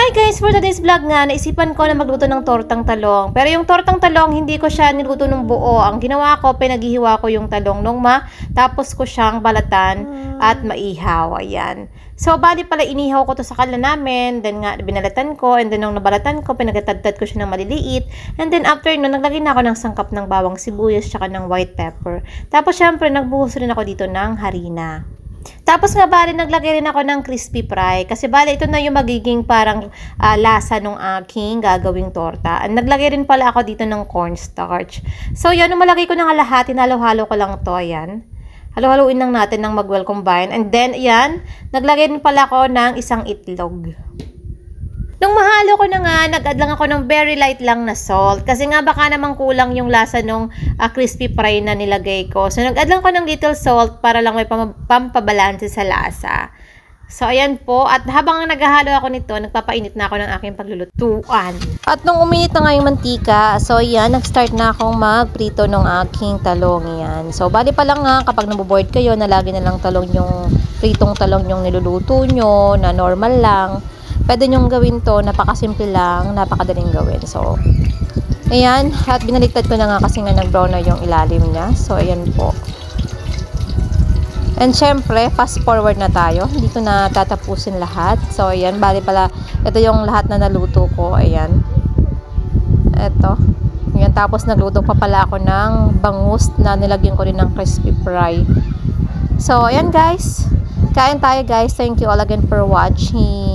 Hi guys! For today's vlog nga, naisipan ko na magluto ng tortang talong. Pero yung tortang talong, hindi ko siya niluto ng buo. Ang ginawa ko, pinaghihiwa ko yung talong nung ma, tapos ko siyang balatan at maihaw. Ayan. So, bali pala inihaw ko to sa kala namin, then nga binalatan ko, and then nung nabalatan ko, pinagatadtad ko siya ng maliliit. And then after nun, naglagay na ako ng sangkap ng bawang sibuyas tsaka ng white pepper. Tapos syempre, nagbuhos rin ako dito ng harina. Tapos nga bali naglagay rin ako ng crispy fry kasi bali ito na yung magiging parang ah, lasa nung aking gagawing torta. And naglagay rin pala ako dito ng cornstarch. So yan, malagay ko nga lahat, hinalo-halo ko lang to, yan. Halo-haluin lang natin ng mag-well combine. And then, yan, naglagay rin pala ako ng isang itlog. Nung mahalo ko na nga, nag-add lang ako ng very light lang na salt. Kasi nga baka namang kulang yung lasa nung ah, crispy fry na nilagay ko. So nag-add lang ko ng little salt para lang may pam- pampabalanse sa lasa. So ayan po. At habang naghahalo ako nito, nagpapainit na ako ng aking paglulutuan. At nung uminit na nga yung mantika, so ayan, nag-start na akong magprito ng aking talong yan. So bali pa lang nga kapag naboboard kayo na lagi na lang talong yung pritong talong yung niluluto nyo na normal lang pwede nyong gawin to, napakasimple lang, napakadaling gawin. So, ayan, at binaliktad ko na nga kasi nga nag-brown na yung ilalim niya. So, ayan po. And syempre, fast forward na tayo. Ko na tatapusin lahat. So, ayan, bali pala, ito yung lahat na naluto ko. Ayan. Ito. Ayan, tapos nagluto pa pala ako ng bangus na nilagyan ko rin ng crispy fry. So, ayan guys. Kain tayo guys. Thank you all again for watching.